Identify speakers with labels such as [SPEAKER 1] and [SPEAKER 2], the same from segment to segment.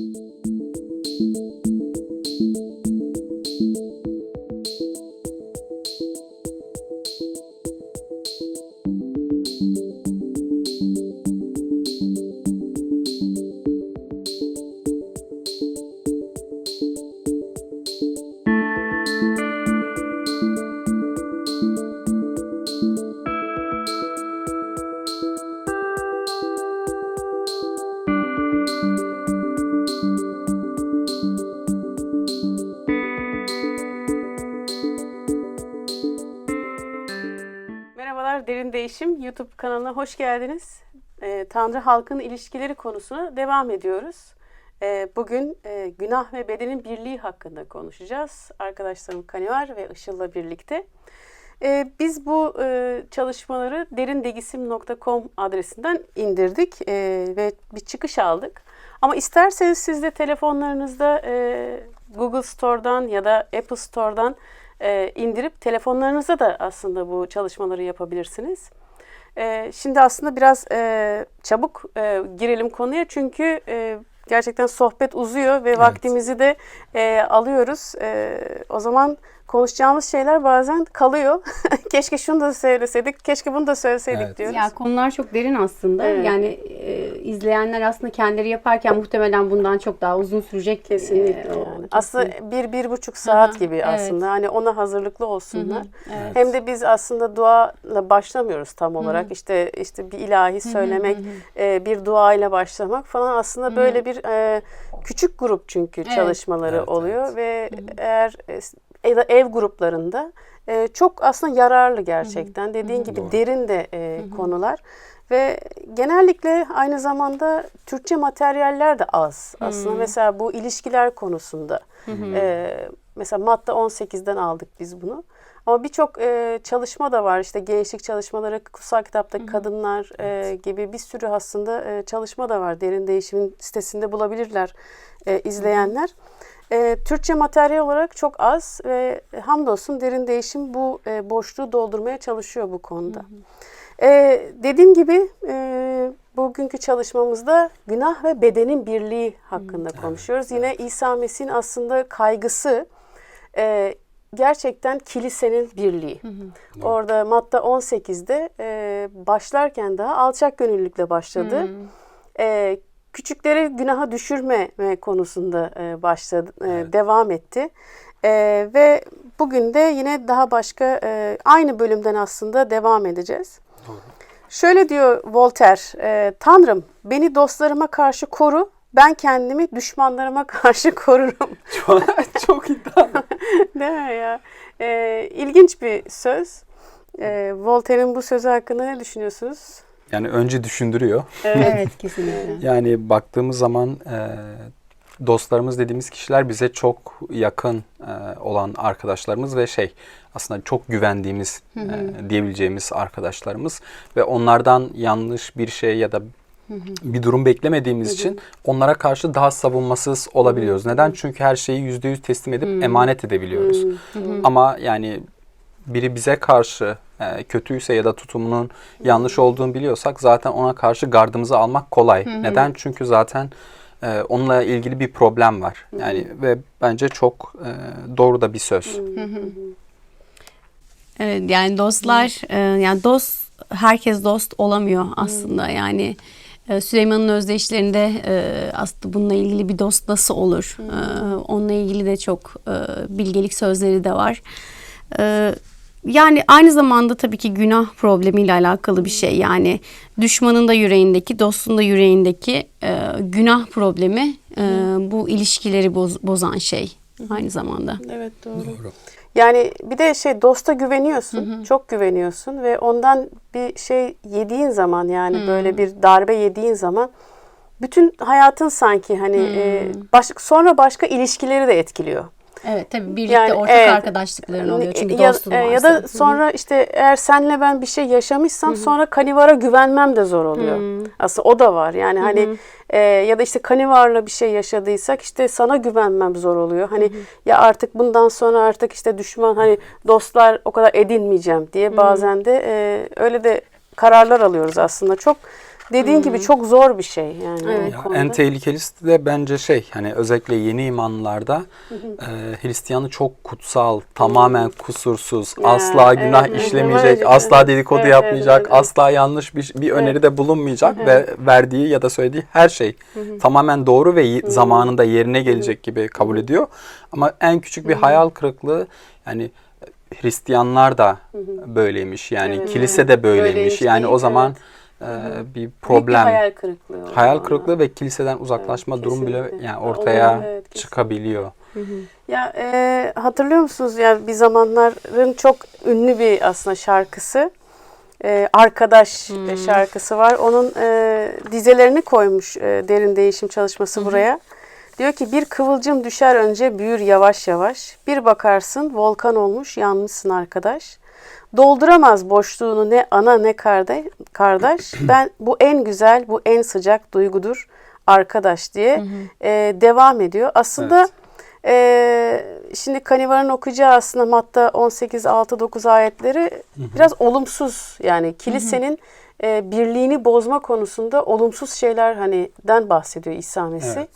[SPEAKER 1] Música kanalına hoş geldiniz. Ee, Tanrı halkın ilişkileri konusuna devam ediyoruz. Ee, bugün e, günah ve bedenin birliği hakkında konuşacağız. Arkadaşlarım Kanivar ve Işıl'la birlikte. Ee, biz bu e, çalışmaları derindegisim.com adresinden indirdik e, ve bir çıkış aldık. Ama isterseniz siz de telefonlarınızda e, Google Store'dan ya da Apple Store'dan e, indirip telefonlarınıza da aslında bu çalışmaları yapabilirsiniz. E, şimdi aslında biraz e, çabuk e, girelim konuya çünkü e, gerçekten sohbet uzuyor ve vaktimizi de e, alıyoruz. E, o zaman konuşacağımız şeyler bazen kalıyor. keşke şunu da söyleseydik, keşke bunu da söyleseydik
[SPEAKER 2] Evet.
[SPEAKER 1] diyoruz.
[SPEAKER 3] Ya konular çok derin aslında.
[SPEAKER 1] Evet.
[SPEAKER 3] Yani e, izleyenler aslında kendileri yaparken muhtemelen bundan çok daha uzun sürecek.
[SPEAKER 1] Kesinlikle
[SPEAKER 3] e,
[SPEAKER 1] yani. Aslında bir, bir buçuk saat gibi
[SPEAKER 3] evet.
[SPEAKER 1] aslında. Hani ona hazırlıklı olsunlar.
[SPEAKER 3] Evet.
[SPEAKER 1] Hem de biz aslında duayla başlamıyoruz tam olarak. İşte işte bir ilahi söylemek, e, bir duayla başlamak falan aslında böyle bir e, küçük grup çünkü
[SPEAKER 3] Evet.
[SPEAKER 1] çalışmaları
[SPEAKER 2] Evet,
[SPEAKER 1] oluyor
[SPEAKER 2] evet.
[SPEAKER 1] ve eğer e, da ev gruplarında e, çok aslında yararlı gerçekten. Dediğin gibi
[SPEAKER 2] Doğru.
[SPEAKER 1] derin de e, konular. Ve genellikle aynı zamanda Türkçe materyaller de az. Aslında mesela bu ilişkiler konusunda. e, mesela madde 18'den aldık biz bunu. Ama birçok e, çalışma da var. İşte gençlik çalışmaları, kutsal kitaptaki kadınlar e, gibi bir sürü aslında e, çalışma da var. Derin Değişim'in sitesinde bulabilirler e, izleyenler. E, Türkçe materyal olarak çok az ve hamdolsun Derin Değişim bu e, boşluğu doldurmaya çalışıyor bu konuda. E, dediğim gibi e, bugünkü çalışmamızda günah ve bedenin birliği hakkında konuşuyoruz. Yine İsa Mesih'in aslında kaygısı e, gerçekten kilisenin birliği. Orada Matta 18'de e, başlarken daha alçak gönüllülükle başladı. E, küçükleri günaha düşürme konusunda e, başladı, e, devam etti. E, ve bugün de yine daha başka e, aynı bölümden aslında devam edeceğiz. Şöyle diyor Voltaire, e, Tanrım beni dostlarıma karşı koru, ben kendimi düşmanlarıma karşı korurum.
[SPEAKER 2] Çok, çok iddialı.
[SPEAKER 1] Değil mi ya? E, ilginç bir söz. E, Voltaire'in bu sözü hakkında ne düşünüyorsunuz?
[SPEAKER 2] Yani önce düşündürüyor.
[SPEAKER 3] Evet kesinlikle.
[SPEAKER 2] Yani baktığımız zaman e, dostlarımız dediğimiz kişiler bize çok yakın e, olan arkadaşlarımız ve şey aslında çok güvendiğimiz e, diyebileceğimiz arkadaşlarımız ve onlardan yanlış bir şey ya da bir durum beklemediğimiz için onlara karşı daha savunmasız olabiliyoruz. Neden? Çünkü her şeyi yüzde yüz teslim edip emanet edebiliyoruz. Ama yani biri bize karşı e, kötüyse ya da tutumunun yanlış olduğunu biliyorsak zaten ona karşı gardımızı almak kolay. Neden? Çünkü zaten e, onunla ilgili bir problem var. Yani ve bence çok e, doğru da bir söz.
[SPEAKER 3] Evet yani dostlar e, yani dost herkes dost olamıyor aslında yani e, Süleyman'ın özdeyişlerinde e, aslında bununla ilgili bir dost nasıl olur E, onunla ilgili de çok e, bilgelik sözleri de var. E, yani aynı zamanda tabii ki günah problemiyle alakalı bir şey yani düşmanın da yüreğindeki dostun da yüreğindeki e, günah problemi e, bu ilişkileri boz- bozan şey aynı zamanda.
[SPEAKER 1] Evet doğru. Yani bir de şey dosta güveniyorsun, çok güveniyorsun ve ondan bir şey yediğin zaman yani böyle bir darbe yediğin zaman bütün hayatın sanki hani e, baş, sonra başka ilişkileri de etkiliyor.
[SPEAKER 3] Evet tabii birlikte
[SPEAKER 1] Yani,
[SPEAKER 3] ortak
[SPEAKER 1] evet.
[SPEAKER 3] arkadaşlıkların oluyor çünkü
[SPEAKER 1] ya,
[SPEAKER 3] dostun
[SPEAKER 1] e,
[SPEAKER 3] varsa.
[SPEAKER 1] ya da sonra işte eğer senle ben bir şey yaşamışsam sonra kanivara güvenmem de zor oluyor. Aslında o da var. Yani hani e, ya da işte kanivarla bir şey yaşadıysak işte sana güvenmem zor oluyor. Hani ya artık bundan sonra artık işte düşman hani dostlar o kadar edinmeyeceğim diye bazen de e, öyle de kararlar alıyoruz aslında. Çok dediğin gibi çok zor bir şey yani.
[SPEAKER 3] Evet.
[SPEAKER 2] Ya en tehlikelisi de bence şey hani özellikle yeni imanlarda e, Hristiyanı çok kutsal, tamamen kusursuz,
[SPEAKER 1] Ya,
[SPEAKER 2] asla günah
[SPEAKER 1] evet,
[SPEAKER 2] işlemeyecek,
[SPEAKER 1] evet,
[SPEAKER 2] asla
[SPEAKER 1] evet.
[SPEAKER 2] dedikodu
[SPEAKER 1] Evet,
[SPEAKER 2] yapmayacak,
[SPEAKER 1] evet, evet.
[SPEAKER 2] asla yanlış bir, bir öneride bulunmayacak ve verdiği ya da söylediği her şey tamamen doğru ve zamanında yerine gelecek gibi kabul ediyor. Ama en küçük bir hayal kırıklığı yani Hristiyanlar da böyleymiş. Yani
[SPEAKER 1] Evet,
[SPEAKER 2] kilise
[SPEAKER 1] evet.
[SPEAKER 2] de böyleymiş.
[SPEAKER 1] Böyleymiş
[SPEAKER 2] yani o zaman
[SPEAKER 1] evet.
[SPEAKER 2] E, bir problem
[SPEAKER 1] bir hayal kırıklığı.
[SPEAKER 2] hayal
[SPEAKER 1] zaman.
[SPEAKER 2] kırıklığı ve kiliseden uzaklaşma
[SPEAKER 1] Evet,
[SPEAKER 2] durum bile yani ortaya
[SPEAKER 1] evet, kesinlikle.
[SPEAKER 2] çıkabiliyor.
[SPEAKER 1] Ya e, hatırlıyor musunuz ya bir zamanların çok ünlü bir aslında şarkısı. E, Arkadaş e, şarkısı var. Onun e, dizelerini koymuş e, derin değişim çalışması buraya. Diyor ki bir kıvılcım düşer önce büyür yavaş yavaş. Bir bakarsın volkan olmuş yanmışsın arkadaş. Dolduramaz boşluğunu ne ana ne kardeş. Ben bu en güzel, bu en sıcak duygudur arkadaş diye e, devam ediyor. Aslında
[SPEAKER 2] Evet.
[SPEAKER 1] ee, şimdi Kanivar'ın okuyacağı aslında Matta 18, 6, 9 ayetleri biraz olumsuz yani kilisenin e, birliğini bozma konusunda olumsuz şeyler hani den bahsediyor İsa Mesih.
[SPEAKER 2] Evet.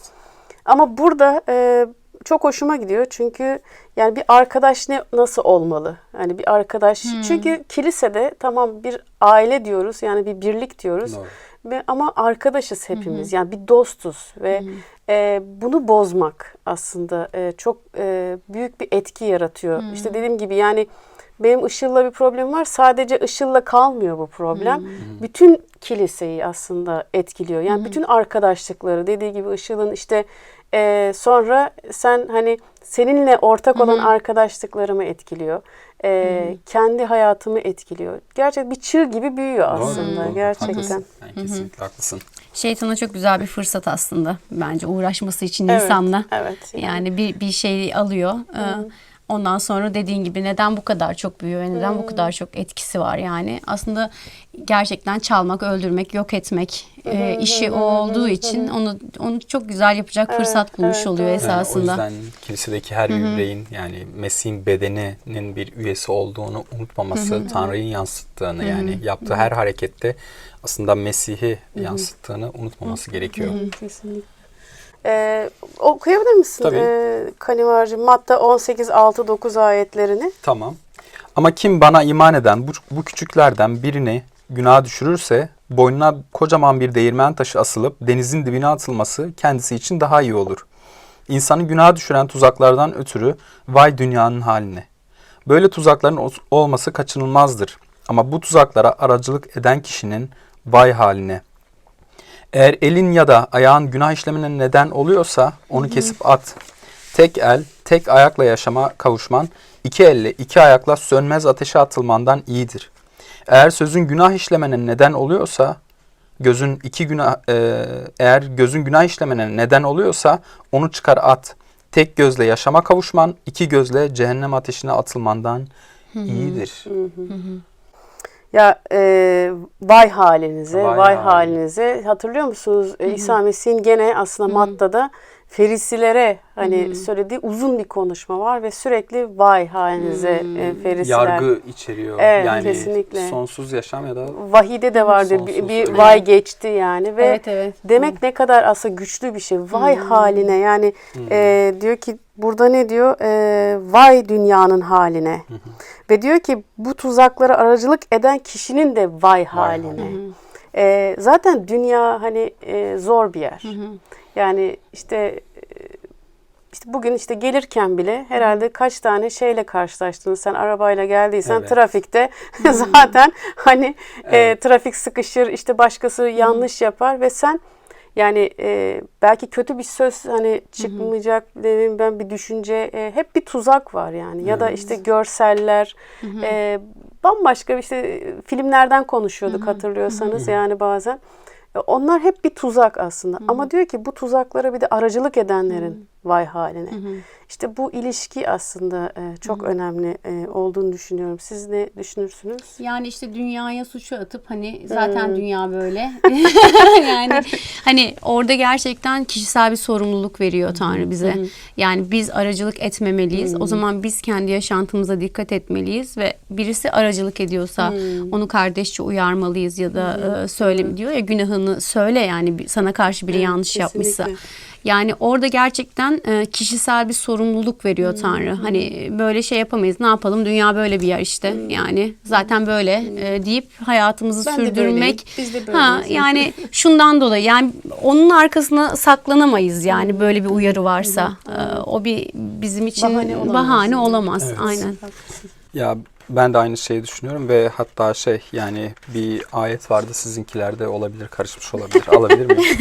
[SPEAKER 1] Ama burada e, çok hoşuma gidiyor çünkü yani bir arkadaş ne nasıl olmalı? Yani bir arkadaş çünkü kilisede tamam bir aile diyoruz yani bir birlik diyoruz.
[SPEAKER 2] Doğru.
[SPEAKER 1] Ve ama arkadaşız hepimiz. Yani bir dostuz ve e, bunu bozmak aslında e, çok e, büyük bir etki yaratıyor. İşte dediğim gibi yani benim Işıl'la bir problem var. Sadece Işıl'la kalmıyor bu problem. Bütün kiliseyi aslında etkiliyor. Yani bütün arkadaşlıkları dediği gibi Işıl'ın işte e, sonra sen hani seninle ortak olan arkadaşlıklarımı etkiliyor. E, Kendi hayatımı etkiliyor. Gerçekten bir çığ gibi büyüyor
[SPEAKER 2] Doğru,
[SPEAKER 1] aslında
[SPEAKER 2] doğru.
[SPEAKER 1] gerçekten.
[SPEAKER 2] Haklısın. Yani kesinlikle haklısın.
[SPEAKER 3] Şeytana çok güzel bir fırsat aslında bence uğraşması için
[SPEAKER 1] Evet,
[SPEAKER 3] insanla.
[SPEAKER 1] evet, yani.
[SPEAKER 3] Yani bir bir şey alıyor. Ee, Ondan sonra dediğin gibi neden bu kadar çok büyüyor ve neden bu kadar çok etkisi var yani. Aslında gerçekten çalmak, öldürmek, yok etmek e, işi o olduğu için onu onu çok güzel yapacak fırsat bulmuş
[SPEAKER 1] evet,
[SPEAKER 3] oluyor
[SPEAKER 1] doğru.
[SPEAKER 2] Yani o
[SPEAKER 3] esasında.
[SPEAKER 2] yüzden kilisedeki her yüreğin yani Mesih'in bedeninin bir üyesi olduğunu unutmaması, Tanrı'yı yansıttığını yani yaptığı her harekette aslında Mesih'i yansıttığını unutmaması gerekiyor.
[SPEAKER 1] Kesinlikle. Ee, okuyabilir misin
[SPEAKER 2] Tabii.
[SPEAKER 1] ee, Kanivarcığım Matta 18, 6, 9 ayetlerini?
[SPEAKER 2] Tamam. Ama kim bana iman eden bu, bu küçüklerden birini günaha düşürürse boynuna kocaman bir değirmen taşı asılıp denizin dibine atılması kendisi için daha iyi olur. İnsanı günaha düşüren tuzaklardan ötürü vay dünyanın haline. Böyle tuzakların ol- olması kaçınılmazdır. Ama bu tuzaklara aracılık eden kişinin vay haline. Eğer elin ya da ayağın günah işlemine neden oluyorsa onu kesip at. Tek el, tek ayakla yaşama kavuşman, iki elle, iki ayakla sönmez ateşe atılmandan iyidir. Eğer sözün günah işlemene neden oluyorsa, gözün iki günah, e, eğer gözün günah işlemene neden oluyorsa onu çıkar at. Tek gözle yaşama kavuşman, iki gözle cehennem ateşine atılmandan iyidir.
[SPEAKER 1] Ya ee, vay halinize,
[SPEAKER 2] Vay
[SPEAKER 1] vay, halinize. Hatırlıyor musunuz? Ee, İsa Mesih'in gene aslında Matta'da Ferisilere hani söylediği uzun bir konuşma var ve sürekli vay halinize e, Ferisiler.
[SPEAKER 2] Yargı içeriyor.
[SPEAKER 1] Evet,
[SPEAKER 2] yani
[SPEAKER 1] kesinlikle.
[SPEAKER 2] sonsuz yaşam ya da
[SPEAKER 1] Vahide de vardı bir,
[SPEAKER 2] Sonsuz,
[SPEAKER 1] bir vay geçti yani ve
[SPEAKER 3] Evet, evet.
[SPEAKER 1] demek ne kadar aslında güçlü bir şey. Vay haline yani e, diyor ki burada ne diyor? E, vay dünyanın haline. Ve diyor ki bu tuzaklara aracılık eden kişinin de vay haline. E, zaten dünya hani e, zor bir yer. Yani işte e, işte bugün işte gelirken bile herhalde kaç tane şeyle karşılaştın. Sen arabayla geldiysen
[SPEAKER 2] Evet.
[SPEAKER 1] trafikte zaten hani e, trafik sıkışır işte başkası yanlış yapar ve sen yani e, belki kötü bir söz hani çıkmayacak dedim ben bir düşünce e, hep bir tuzak var yani. Ya da işte görseller e, bambaşka işte e, filmlerden konuşuyorduk hatırlıyorsanız yani bazen. E, onlar hep bir tuzak aslında. Ama diyor ki bu tuzaklara bir de aracılık edenlerin vay haline. İşte bu ilişki aslında e, çok önemli e, olduğunu düşünüyorum. Siz ne düşünürsünüz?
[SPEAKER 3] Yani işte dünyaya suçu atıp hani zaten dünya böyle. yani hani orada gerçekten kişisel bir sorumluluk veriyor Tanrı bize. Yani biz aracılık etmemeliyiz. O zaman biz kendi yaşantımıza dikkat etmeliyiz ve birisi aracılık ediyorsa onu kardeşçe uyarmalıyız ya da e, söyle diyor ya günahını söyle yani sana karşı biri
[SPEAKER 1] Evet,
[SPEAKER 3] yanlış yapmışsa. Yani orada gerçekten e, kişisel bir sorumluluk veriyor Tanrı. Hani böyle şey yapamayız. Ne yapalım? Dünya böyle bir yer işte. Yani zaten böyle e, deyip hayatımızı
[SPEAKER 1] Ben de
[SPEAKER 3] sürdürmek.
[SPEAKER 1] böyleyim, biz de
[SPEAKER 3] ha yani şundan dolayı yani onun arkasına saklanamayız yani böyle bir uyarı varsa. E, o bir bizim için
[SPEAKER 1] Bahane
[SPEAKER 3] bahane
[SPEAKER 1] olamaz.
[SPEAKER 3] olamaz.
[SPEAKER 2] Evet.
[SPEAKER 3] Aynen.
[SPEAKER 1] Haklısın.
[SPEAKER 2] Ya ben de aynı şeyi düşünüyorum ve hatta şey yani bir ayet vardı sizinkilerde olabilir karışmış olabilir alabilir miyim?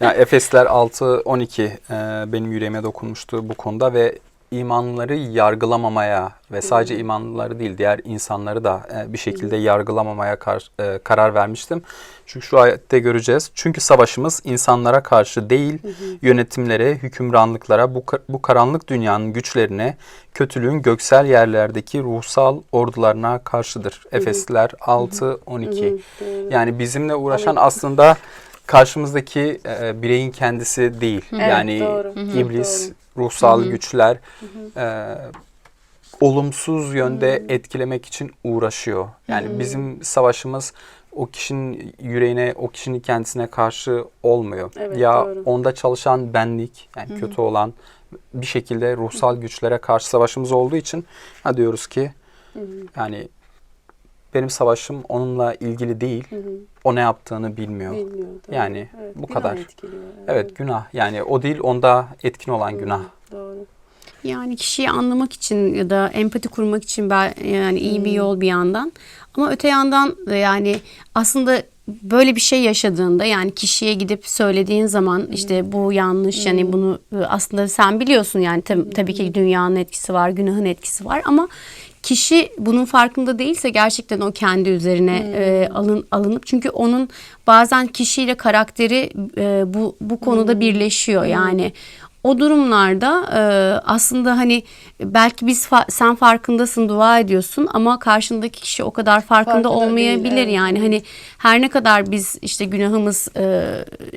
[SPEAKER 2] ya Efesler 6 12 e, benim yüreğime dokunmuştu bu konuda ve imanları yargılamamaya ve sadece imanlıları değil diğer insanları da e, bir şekilde yargılamamaya kar- e, karar vermiştim. Çünkü şu ayette göreceğiz. Çünkü savaşımız insanlara karşı değil, yönetimlere, hükümranlıklara, bu, bu karanlık dünyanın güçlerine, kötülüğün göksel yerlerdeki ruhsal ordularına karşıdır. Efesliler 6 12. Yani bizimle uğraşan aslında karşımızdaki e, bireyin kendisi değil.
[SPEAKER 1] Evet,
[SPEAKER 2] yani
[SPEAKER 1] doğru. Hı hı.
[SPEAKER 2] Ruhsal güçler e, olumsuz yönde etkilemek için uğraşıyor. Yani bizim savaşımız o kişinin yüreğine, o kişinin kendisine karşı olmuyor.
[SPEAKER 1] Evet,
[SPEAKER 2] ya
[SPEAKER 1] doğru.
[SPEAKER 2] onda çalışan benlik, yani kötü olan bir şekilde ruhsal güçlere karşı savaşımız olduğu için ha diyoruz ki yani benim savaşım onunla ilgili değil. O ne yaptığını bilmiyor.
[SPEAKER 1] Bilmiyor, doğru.
[SPEAKER 2] Yani
[SPEAKER 1] Evet,
[SPEAKER 2] bu
[SPEAKER 1] günah
[SPEAKER 2] kadar.
[SPEAKER 1] etkiliyor,
[SPEAKER 2] Evet günah. Yani o değil onda etkin olan günah.
[SPEAKER 1] Doğru.
[SPEAKER 3] Yani kişiyi anlamak için ya da empati kurmak için ben yani iyi bir yol bir yandan. Ama öte yandan da yani aslında böyle bir şey yaşadığında yani kişiye gidip söylediğin zaman işte bu yanlış yani bunu e, aslında sen biliyorsun yani tab- tabii ki dünyanın etkisi var, günahın etkisi var ama kişi bunun farkında değilse gerçekten o kendi üzerine e, alın alınıp çünkü onun bazen kişiyle karakteri e, bu bu konuda birleşiyor. Yani o durumlarda e, aslında hani belki biz fa- sen farkındasın dua ediyorsun ama karşındaki kişi o kadar farkında
[SPEAKER 1] Farkında değil,
[SPEAKER 3] olmayabilir
[SPEAKER 1] evet,
[SPEAKER 3] yani. Hani her ne kadar biz işte günahımız e,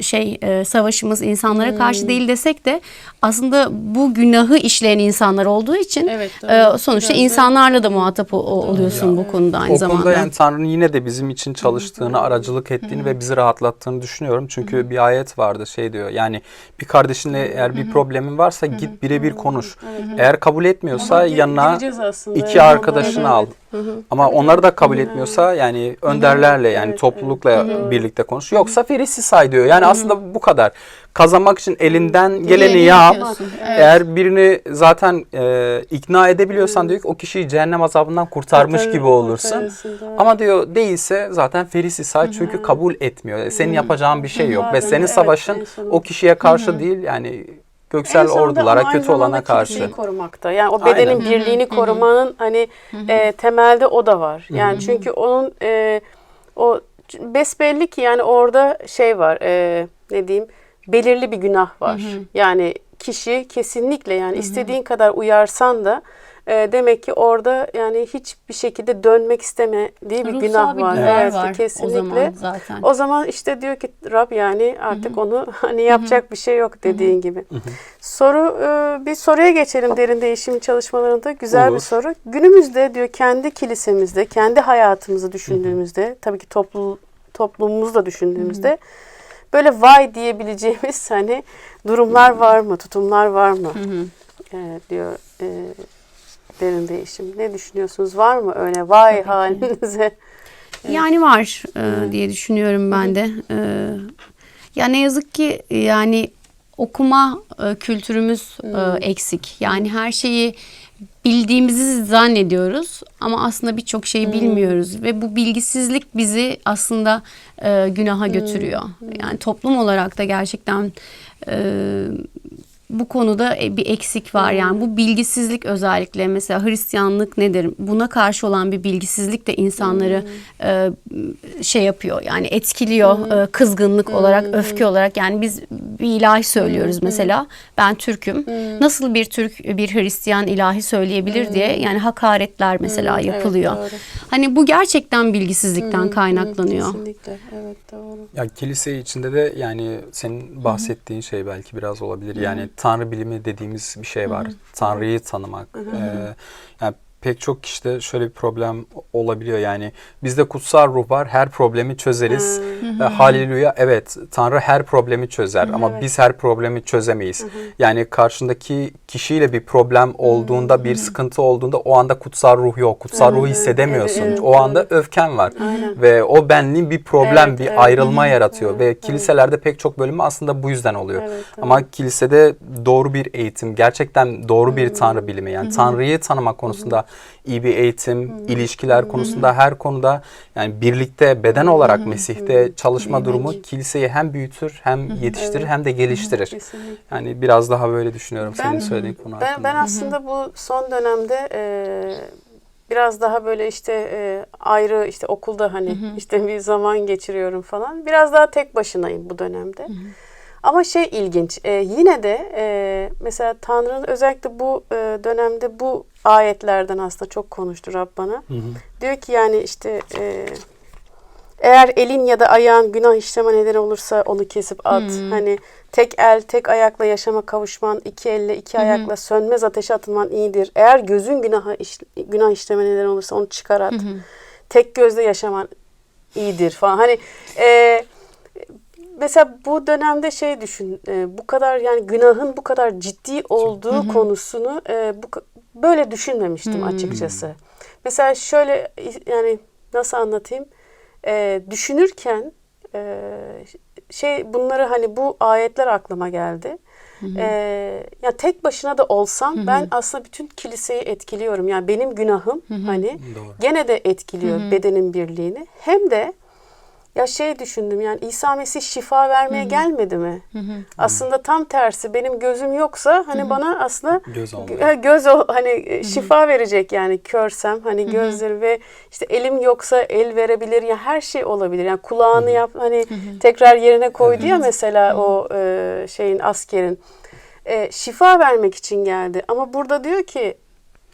[SPEAKER 3] şey e, savaşımız insanlara karşı değil desek de aslında bu günahı işleyen insanlar olduğu için
[SPEAKER 1] Evet, doğru.
[SPEAKER 3] e, sonuçta
[SPEAKER 1] Biraz
[SPEAKER 3] insanlarla da muhatap o- o- oluyorsun bu konuda aynı
[SPEAKER 2] o
[SPEAKER 3] zamanda.
[SPEAKER 2] konuda yani Tanrı'nın yine de bizim için çalıştığını, aracılık ettiğini ve bizi rahatlattığını düşünüyorum. Çünkü bir ayet vardı şey diyor yani bir kardeşinle eğer bir problemin varsa git birebir konuş. Eğer kabul etmiyorsa yanına iki arkadaşını al. Ama onları da kabul etmiyorsa yani önderlerle yani toplulukla birlikte konuş. Yoksa ferisi say diyor. Yani aslında bu kadar. Kazanmak için elinden geleni yap. Eğer birini zaten e, ikna edebiliyorsan diyor ki o kişiyi cehennem azabından kurtarmış
[SPEAKER 1] Kurtar-
[SPEAKER 2] gibi olursun. Ama diyor değilse zaten ferisi say çünkü kabul etmiyor. Senin yapacağın bir şey yok ve senin savaşın o kişiye karşı değil yani göksel ordulara kötü olana karşı.
[SPEAKER 1] korumakta. Yani o bedenin
[SPEAKER 2] Aynen.
[SPEAKER 1] birliğini korumanın hani e, temelde o da var. Yani çünkü onun e, o besbelli ki yani orada şey var. e, ne diyeyim? Belirli bir günah var. Yani kişi kesinlikle yani istediğin kadar uyarsan da e, demek ki orada yani hiçbir şekilde dönmek istemediği bir
[SPEAKER 3] Ruhsal
[SPEAKER 1] günah
[SPEAKER 3] bir
[SPEAKER 1] var.
[SPEAKER 3] günah
[SPEAKER 1] Evet,
[SPEAKER 3] var
[SPEAKER 1] kesinlikle.
[SPEAKER 3] o zaman zaten.
[SPEAKER 1] O zaman işte diyor ki Rab yani artık onu hani yapacak bir şey yok dediğin gibi. Soru e, bir soruya geçelim derin değişim çalışmalarında güzel bir
[SPEAKER 2] Olur.
[SPEAKER 1] soru. Günümüzde diyor kendi kilisemizde, kendi hayatımızı düşündüğümüzde, tabii ki toplu toplumumuzu da düşündüğümüzde böyle vay diyebileceğimiz hani durumlar var mı, tutumlar var mı? E, diyor e, derin değişim. Ne düşünüyorsunuz? Var mı öyle vay halinize?
[SPEAKER 3] Yani var e, diye düşünüyorum ben de. E, ya ne yazık ki yani okuma e, kültürümüz e, eksik. Yani her şeyi bildiğimizi zannediyoruz ama aslında birçok şeyi bilmiyoruz ve bu bilgisizlik bizi aslında e, günaha götürüyor. Yani toplum olarak da gerçekten e, bu konuda e, bir eksik var. Yani bu bilgisizlik özellikle mesela Hristiyanlık nedir? Buna karşı olan bir bilgisizlik de insanları e, şey yapıyor. Yani etkiliyor e, kızgınlık olarak, öfke olarak. Yani biz bir ilahi söylüyoruz mesela. Ben Türk'üm. Nasıl bir Türk bir Hristiyan ilahi söyleyebilir diye yani hakaretler mesela yapılıyor.
[SPEAKER 1] doğru.
[SPEAKER 3] Hani bu gerçekten bilgisizlikten kaynaklanıyor.
[SPEAKER 1] Kesinlikle. Evet doğru.
[SPEAKER 2] Ya kilise içinde de yani senin bahsettiğin şey belki biraz olabilir. Yani tanrı bilimi dediğimiz bir şey var. Tanrı'yı tanımak. Ee, yani pek çok kişide şöyle bir problem olabiliyor. Yani bizde kutsal ruh var. Her problemi çözeriz. E, Haleluya. Evet, Tanrı her problemi çözer ama biz her problemi çözemeyiz. Yani karşındaki kişiyle bir problem olduğunda, bir sıkıntı olduğunda o anda kutsal ruh yok. Kutsal ruhu hissedemiyorsun.
[SPEAKER 1] Evet, evet,
[SPEAKER 2] o anda öfken var. Ve o benliğin bir problem,
[SPEAKER 1] Evet,
[SPEAKER 2] bir
[SPEAKER 1] evet.
[SPEAKER 2] ayrılma yaratıyor ve kiliselerde pek çok bölümü aslında bu yüzden oluyor.
[SPEAKER 1] Evet,
[SPEAKER 2] Ama kilisede doğru bir eğitim, gerçekten doğru bir tanrı bilimi yani Tanrı'yı tanımak konusunda iyi bir eğitim, ilişkiler konusunda her konuda yani birlikte beden olarak Mesih'te çalışma durumu kiliseyi hem büyütür, hem yetiştirir, hem de geliştirir.
[SPEAKER 1] Kesinlikle.
[SPEAKER 2] Yani biraz daha böyle düşünüyorum
[SPEAKER 1] Ben-
[SPEAKER 2] senin söylediğin konu
[SPEAKER 1] Ben,
[SPEAKER 2] hakkında.
[SPEAKER 1] ben aslında bu son dönemde e, biraz daha böyle işte e, ayrı işte okulda hani işte bir zaman geçiriyorum falan. Biraz daha tek başınayım bu dönemde. Ama şey ilginç e, yine de e, mesela Tanrı'nın özellikle bu e, dönemde bu ayetlerden aslında çok konuştu Rab bana.
[SPEAKER 2] Hı hı.
[SPEAKER 1] Diyor ki yani işte e, eğer elin ya da ayağın günah işleme nedeni olursa onu kesip at. Hani tek el, tek ayakla yaşama kavuşman, iki elle, iki ayakla sönmez ateşe atılman iyidir. Eğer gözün günaha iş, günah işleme nedeni olursa onu çıkar at. Tek gözle yaşaman iyidir falan. Hani e, mesela bu dönemde şey düşün, e, bu kadar yani günahın bu kadar ciddi olduğu konusunu e, bu böyle düşünmemiştim açıkçası. Mesela şöyle yani nasıl anlatayım? E, düşünürken e, şey bunları hani bu ayetler aklıma geldi. E, ya tek başına da olsam ben aslında bütün kiliseyi etkiliyorum. Yani benim günahım hani
[SPEAKER 2] Doğru.
[SPEAKER 1] gene de etkiliyor bedenin birliğini. Hem de ya şey düşündüm yani İsa Mesih şifa vermeye gelmedi mi? Aslında tam tersi benim gözüm yoksa hani bana aslında
[SPEAKER 2] Göz
[SPEAKER 1] göz o hani e, şifa verecek yani körsem hani gözleri ve işte elim yoksa el verebilir ya her şey olabilir. Yani kulağını yap hani tekrar yerine koydu ya mesela o e, şeyin askerin. E, şifa vermek için geldi ama burada diyor ki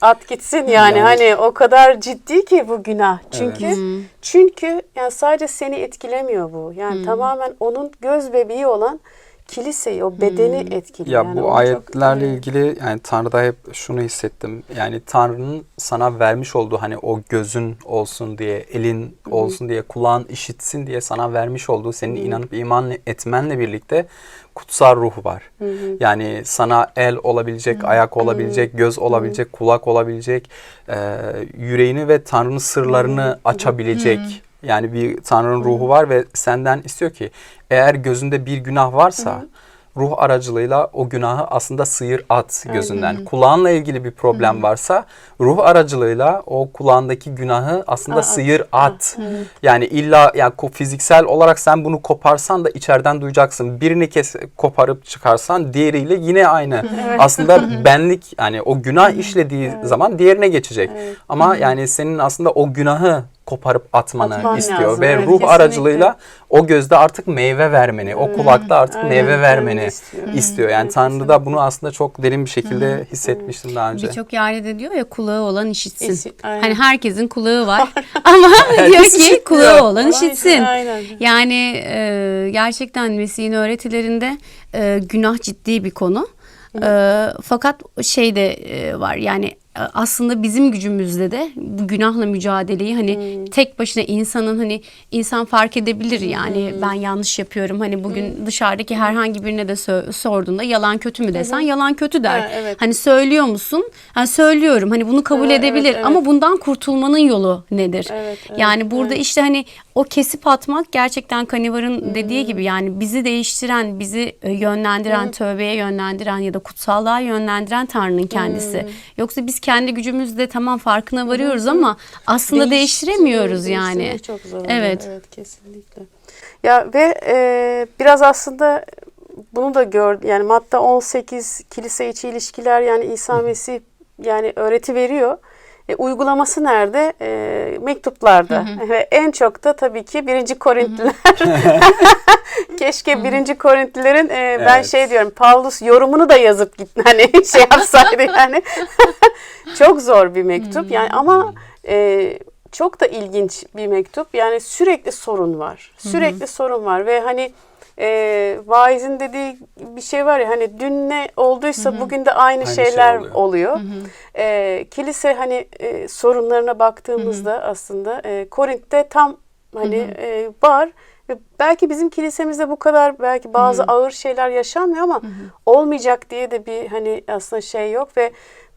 [SPEAKER 1] at gitsin yani
[SPEAKER 2] Yani-
[SPEAKER 1] hani o kadar ciddi ki bu günah. Çünkü çünkü yani sadece seni etkilemiyor bu. Yani tamamen onun göz bebeği olan kiliseyi, o bedeni etkiliyor.
[SPEAKER 2] Ya
[SPEAKER 1] yani
[SPEAKER 2] bu
[SPEAKER 1] çok-
[SPEAKER 2] ayetlerle
[SPEAKER 1] Evet.
[SPEAKER 2] ilgili yani Tanrı'da hep şunu hissettim. Yani Tanrı'nın sana vermiş olduğu hani o gözün olsun diye, elin olsun diye, kulağın işitsin diye sana vermiş olduğu senin inanıp iman etmenle birlikte kutsal ruhu var. Yani sana el olabilecek, ayak olabilecek, göz olabilecek, kulak olabilecek, e, yüreğini ve Tanrı'nın sırlarını açabilecek. Yani bir Tanrı'nın ruhu var ve senden istiyor ki eğer gözünde bir günah varsa ruh aracılığıyla o günahı aslında sıyır at gözünden. Kulağınla ilgili bir problem varsa ruh aracılığıyla o kulağındaki günahı aslında
[SPEAKER 1] At.
[SPEAKER 2] sıyır at. Yani illa yani fiziksel olarak sen bunu koparsan da içeriden duyacaksın. Birini kes koparıp çıkarsan diğeriyle yine aynı. Aslında benlik yani o günah işlediği zaman diğerine geçecek. Ama yani senin aslında o günahı koparıp atmanı
[SPEAKER 1] Atman
[SPEAKER 2] istiyor
[SPEAKER 1] lazım,
[SPEAKER 2] ve
[SPEAKER 1] evet,
[SPEAKER 2] ruh
[SPEAKER 1] kesinlikle.
[SPEAKER 2] aracılığıyla o gözde artık meyve vermeni, o kulakta artık
[SPEAKER 1] Aynen,
[SPEAKER 2] meyve vermeni
[SPEAKER 1] istiyor.
[SPEAKER 2] istiyor. Yani Tanrı da bunu aslında çok derin bir şekilde hissetmiştim daha önce.
[SPEAKER 3] Birçok yerde de diyor ya kulağı olan işitsin.
[SPEAKER 1] İşi- aynen.
[SPEAKER 3] hani herkesin kulağı var ama diyor ki kulağı olan işitsin.
[SPEAKER 1] aynen.
[SPEAKER 3] Yani e, gerçekten Mesih'in öğretilerinde e, günah ciddi bir konu. E, fakat şey de e, var yani aslında bizim gücümüzde de bu günahla mücadeleyi hani tek başına insanın hani insan fark edebilir yani ben yanlış yapıyorum hani bugün dışarıdaki herhangi birine de sorduğunda yalan kötü mü desen yalan kötü der.
[SPEAKER 1] Ha, evet.
[SPEAKER 3] Hani söylüyor musun? Ha, söylüyorum. Hani bunu kabul
[SPEAKER 1] Ha, evet,
[SPEAKER 3] edebilir
[SPEAKER 1] evet.
[SPEAKER 3] ama bundan kurtulmanın yolu nedir?
[SPEAKER 1] Evet, evet,
[SPEAKER 3] yani burada işte hani o kesip atmak gerçekten Kanivar'ın dediği gibi yani bizi değiştiren, bizi e, yönlendiren, tövbeye yönlendiren ya da kutsallığa yönlendiren Tanrı'nın kendisi. Yoksa biz kendi gücümüzle tamam farkına varıyoruz ama aslında değiştiremiyoruz yani.
[SPEAKER 1] Çok zor oluyor.
[SPEAKER 3] Evet.
[SPEAKER 1] Evet kesinlikle. Ya ve e, biraz aslında bunu da gör yani madde 18 kilise içi ilişkiler yani İsa Mesih yani öğreti veriyor. E, uygulaması nerede? E, mektuplarda. Ve en çok da tabii ki birinci Korintliler. Keşke birinci Korintlilerin e, ben
[SPEAKER 2] Evet.
[SPEAKER 1] şey diyorum Paulus yorumunu da yazıp git hani şey yapsaydı yani. çok zor bir mektup yani ama e, çok da ilginç bir mektup. Yani sürekli sorun var. Sürekli sorun var ve hani e, vaizin dediği bir şey var ya hani dün ne olduysa bugün de aynı,
[SPEAKER 2] Aynı şey
[SPEAKER 1] şeyler
[SPEAKER 2] oluyor.
[SPEAKER 1] oluyor. E, kilise hani e, sorunlarına baktığımızda aslında e, Korint'te tam hani e, var. Ve belki bizim kilisemizde bu kadar belki bazı ağır şeyler yaşanmıyor ama olmayacak diye de bir hani aslında şey yok. Ve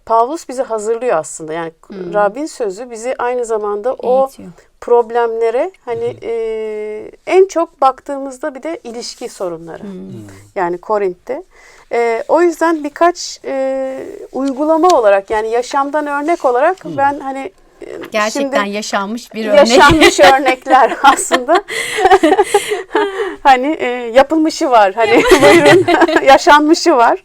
[SPEAKER 1] Pavlus bizi hazırlıyor aslında. Yani Rabbin sözü bizi aynı zamanda o
[SPEAKER 3] Eğitiyor.
[SPEAKER 1] problemlere hani e, en çok baktığımızda bir de ilişki sorunları. Yani Korint'te. E, o yüzden birkaç e, uygulama olarak yani yaşamdan örnek olarak ben hani
[SPEAKER 3] Gerçekten
[SPEAKER 1] şimdi
[SPEAKER 3] yaşanmış bir örnek.
[SPEAKER 1] yaşanmış örnekler aslında. hani e, yapılmışı var. Hani buyurun yaşanmışı var.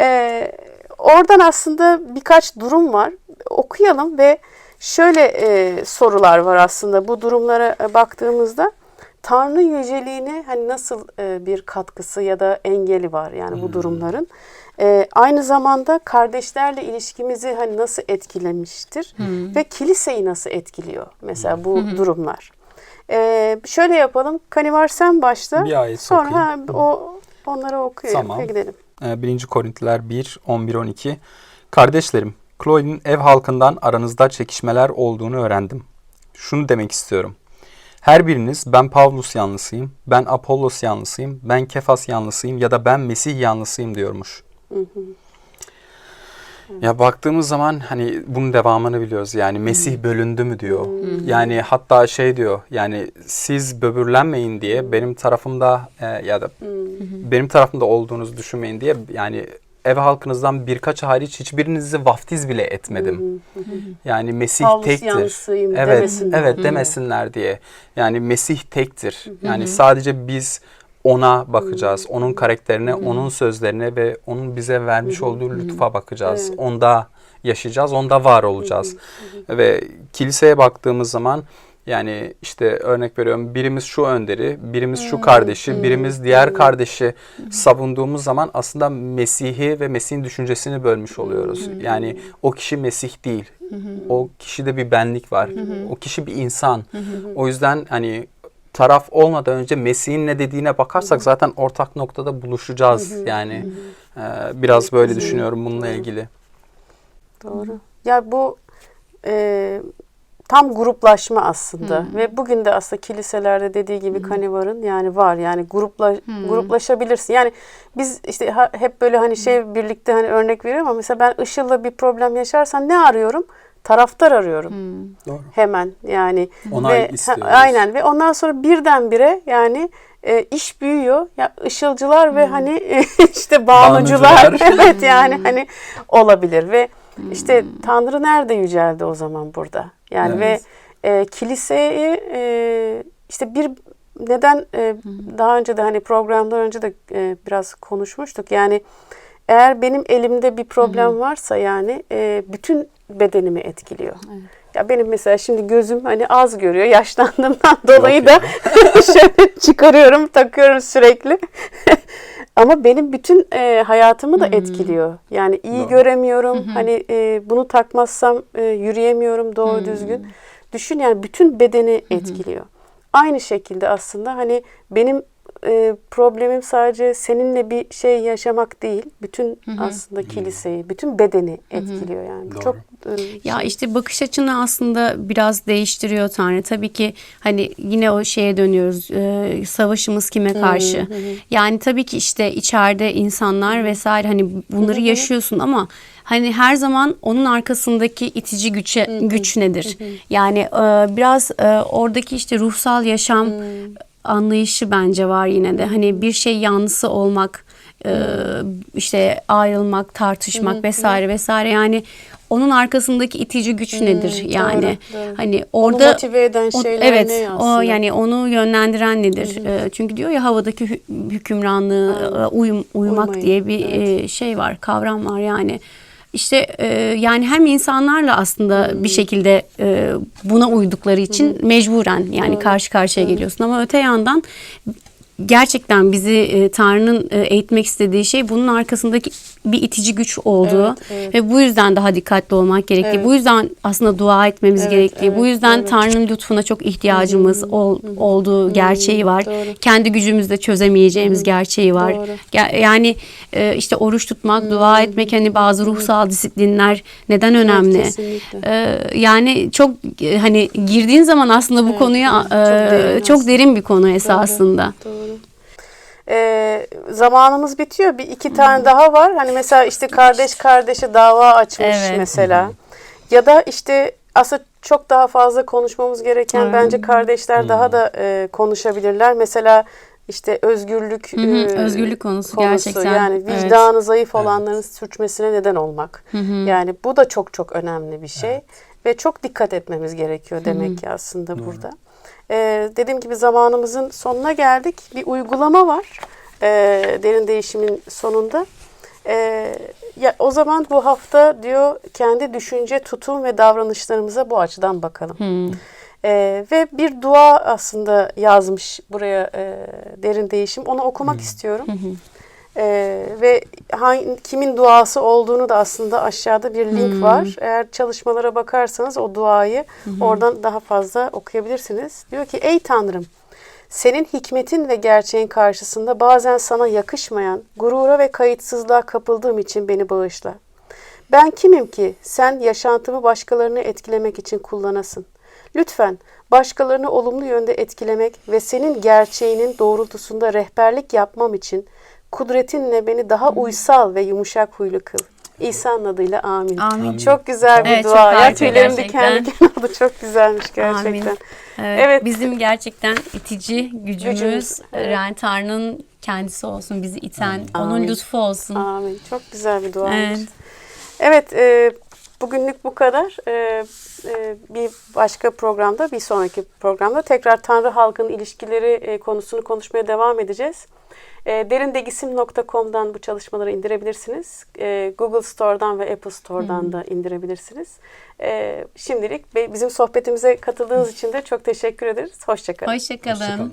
[SPEAKER 1] E, oradan aslında birkaç durum var. Okuyalım ve şöyle e, sorular var aslında bu durumlara e, baktığımızda. Tanrı yüceliğine hani nasıl e, bir katkısı ya da engeli var yani bu durumların. E, aynı zamanda kardeşlerle ilişkimizi hani nasıl etkilemiştir ve kiliseyi nasıl etkiliyor mesela bu durumlar. E, şöyle yapalım. Kanivar sen başla.
[SPEAKER 2] Bir ayet
[SPEAKER 1] Sonra
[SPEAKER 2] okuyayım.
[SPEAKER 1] ha, o onları okuyalım.
[SPEAKER 2] Tamam.
[SPEAKER 1] gidelim.
[SPEAKER 2] Ee, 1. Korintiler 1, 11-12 Kardeşlerim, Chloe'nin ev halkından aranızda çekişmeler olduğunu öğrendim. Şunu demek istiyorum. Her biriniz ben Pavlus yanlısıyım, ben Apollos yanlısıyım, ben Kefas yanlısıyım ya da ben Mesih yanlısıyım diyormuş. Ya baktığımız zaman hani bunun devamını biliyoruz. Yani Mesih bölündü mü diyor. Yani hatta şey diyor. Yani siz böbürlenmeyin diye benim tarafımda e, ya da benim tarafımda olduğunuzu düşünmeyin diye yani ev halkınızdan birkaç hariç hiçbirinizi vaftiz bile etmedim. Yani Mesih
[SPEAKER 1] Pavlus
[SPEAKER 2] tektir. evet,
[SPEAKER 1] demesinler.
[SPEAKER 2] evet demesinler diye. Yani Mesih tektir. Yani sadece biz ona bakacağız. Onun karakterine, onun sözlerine ve onun bize vermiş olduğu lütfa bakacağız.
[SPEAKER 1] Evet.
[SPEAKER 2] Onda yaşayacağız, onda var olacağız. Ve kiliseye baktığımız zaman yani işte örnek veriyorum birimiz şu önderi, birimiz şu kardeşi, birimiz diğer kardeşi savunduğumuz zaman aslında Mesih'i ve Mesih'in düşüncesini bölmüş oluyoruz. Yani o kişi Mesih değil. O kişide bir benlik var. O kişi bir insan. O yüzden hani taraf olmadan önce Mesih'in ne dediğine bakarsak zaten ortak noktada buluşacağız. Yani e, biraz böyle düşünüyorum bununla ilgili.
[SPEAKER 1] Doğru. Ya bu e, tam gruplaşma aslında ve bugün de aslında kiliselerde dediği gibi kanivarın yani var yani grupla gruplaşabilirsin. Yani biz işte ha- hep böyle hani şey birlikte hani örnek veriyorum ama mesela ben Işıl'la bir problem yaşarsam ne arıyorum? Taraftar arıyorum.
[SPEAKER 2] Doğru.
[SPEAKER 1] Hemen yani
[SPEAKER 2] Onay
[SPEAKER 1] ve,
[SPEAKER 2] istiyoruz.
[SPEAKER 1] ha, aynen ve ondan sonra birdenbire yani e, iş büyüyor. Ya ışılcılar ve hani işte banucular,
[SPEAKER 2] Banucular.
[SPEAKER 1] evet yani hani olabilir ve işte Tanrı nerede yüceldi o zaman burada? Yani
[SPEAKER 2] Evet.
[SPEAKER 1] ve e, kiliseyi e, işte bir neden e, daha önce de hani programdan önce de e, biraz konuşmuştuk. Yani eğer benim elimde bir problem varsa yani e, bütün bedenimi etkiliyor. Ya benim mesela şimdi gözüm hani az görüyor yaşlandığımdan dolayı da şöyle çıkarıyorum takıyorum sürekli. Ama benim bütün e, hayatımı da etkiliyor. Yani iyi
[SPEAKER 2] Doğru.
[SPEAKER 1] göremiyorum. Hani e, bunu takmazsam e, yürüyemiyorum doğru düzgün. Düşün yani bütün bedeni etkiliyor. Aynı şekilde aslında hani benim e, problemim sadece seninle bir şey yaşamak değil. Bütün aslında kiliseyi, bütün bedeni etkiliyor yani.
[SPEAKER 2] Doğru.
[SPEAKER 1] Çok e,
[SPEAKER 3] Ya işte bakış açını aslında biraz değiştiriyor Tanrı. Tabii ki hani yine o şeye dönüyoruz. Ee, savaşımız kime karşı? Yani tabii ki işte içeride insanlar vesaire hani bunları yaşıyorsun ama hani her zaman onun arkasındaki itici güçe güç nedir? Yani e, biraz e, oradaki işte ruhsal yaşam anlayışı bence var yine de. Hani bir şey yanlısı olmak e, işte ayrılmak, tartışmak vesaire vesaire yani onun arkasındaki itici güç nedir yani
[SPEAKER 1] doğru, doğru.
[SPEAKER 3] hani
[SPEAKER 1] Onu
[SPEAKER 3] orada
[SPEAKER 1] motive eden
[SPEAKER 3] o-
[SPEAKER 1] şeyler
[SPEAKER 3] evet
[SPEAKER 1] ne
[SPEAKER 3] o
[SPEAKER 1] aslında?
[SPEAKER 3] yani onu yönlendiren nedir? E, çünkü diyor ya havadaki hü- hükümranlığı uyum uyumak
[SPEAKER 1] Uymayın,
[SPEAKER 3] diye bir e, şey var, kavram var yani. İşte e, yani hem insanlarla aslında bir şekilde e, buna uydukları için mecburen yani karşı karşıya geliyorsun. Ama öte yandan gerçekten bizi e, Tanrı'nın e, eğitmek istediği şey bunun arkasındaki bir itici güç olduğu
[SPEAKER 1] Evet, evet.
[SPEAKER 3] ve bu yüzden daha dikkatli olmak gerektiği,
[SPEAKER 1] Evet.
[SPEAKER 3] bu yüzden aslında dua etmemiz
[SPEAKER 1] Evet,
[SPEAKER 3] gerektiği,
[SPEAKER 1] evet,
[SPEAKER 3] bu yüzden
[SPEAKER 1] doğru.
[SPEAKER 3] Tanrı'nın lütfuna çok ihtiyacımız ol- olduğu gerçeği var.
[SPEAKER 1] doğru.
[SPEAKER 3] Kendi gücümüzle çözemeyeceğimiz gerçeği var.
[SPEAKER 1] Doğru.
[SPEAKER 3] Yani e, işte oruç tutmak, dua etmek hani bazı ruhsal disiplinler neden önemli?
[SPEAKER 1] kesinlikle.
[SPEAKER 3] E, yani çok e, hani girdiğin zaman aslında bu konuya
[SPEAKER 1] evet. Çok
[SPEAKER 3] e,
[SPEAKER 1] derin
[SPEAKER 3] çok derin bir konu esasında.
[SPEAKER 1] Doğru. Ee, zamanımız bitiyor. Bir iki tane daha var. Hani mesela işte kardeş kardeşe dava açmış
[SPEAKER 3] Evet.
[SPEAKER 1] mesela. Ya da işte aslında çok daha fazla konuşmamız gereken
[SPEAKER 3] Evet.
[SPEAKER 1] bence kardeşler daha da e, konuşabilirler. Mesela işte özgürlük
[SPEAKER 3] Hı hı,
[SPEAKER 1] e,
[SPEAKER 3] özgürlük konusu gerçekten,
[SPEAKER 1] Yani
[SPEAKER 3] evet.
[SPEAKER 1] vicdanı zayıf olanların sürçmesine neden olmak. Yani bu da çok çok önemli bir şey ve çok dikkat etmemiz gerekiyor demek ki aslında burada. Ee, dediğim gibi zamanımızın sonuna geldik. Bir uygulama var ee, derin değişimin sonunda. Ee, ya o zaman bu hafta diyor kendi düşünce, tutum ve davranışlarımıza bu açıdan bakalım. Ee, ve bir dua aslında yazmış buraya e, derin değişim. Onu okumak istiyorum. Ee, ve hangi, kimin duası olduğunu da aslında aşağıda bir link var. Eğer çalışmalara bakarsanız o duayı oradan daha fazla okuyabilirsiniz. Diyor ki ey Tanrım senin hikmetin ve gerçeğin karşısında bazen sana yakışmayan gurura ve kayıtsızlığa kapıldığım için beni bağışla. Ben kimim ki sen yaşantımı başkalarını etkilemek için kullanasın? Lütfen başkalarını olumlu yönde etkilemek ve senin gerçeğinin doğrultusunda rehberlik yapmam için kudretinle beni daha uysal ve yumuşak huylu kıl. İsa'nın adıyla amin.
[SPEAKER 3] Amin.
[SPEAKER 1] Çok güzel bir
[SPEAKER 3] Evet,
[SPEAKER 1] dua. Ya tüylerim diken diken oldu. Çok güzelmiş gerçekten.
[SPEAKER 3] Amin. Evet,
[SPEAKER 1] Evet.
[SPEAKER 3] Bizim gerçekten itici gücümüz,
[SPEAKER 1] Gücümüz, evet.
[SPEAKER 3] yani Tanrı'nın kendisi olsun, bizi iten, onun
[SPEAKER 1] Amin.
[SPEAKER 3] lütfu olsun.
[SPEAKER 1] Amin. Çok güzel bir duaymış.
[SPEAKER 3] Evet.
[SPEAKER 1] Evet, e, bugünlük bu kadar. E, e, bir başka programda, bir sonraki programda tekrar Tanrı halkın ilişkileri e, konusunu konuşmaya devam edeceğiz. E, derindegisim.com'dan bu çalışmaları indirebilirsiniz. E, Google Store'dan ve Apple Store'dan da indirebilirsiniz. E, şimdilik bizim sohbetimize katıldığınız için de çok teşekkür ederiz. Hoşçakalın.
[SPEAKER 3] Hoşçakalın.
[SPEAKER 2] Hoşçakalın.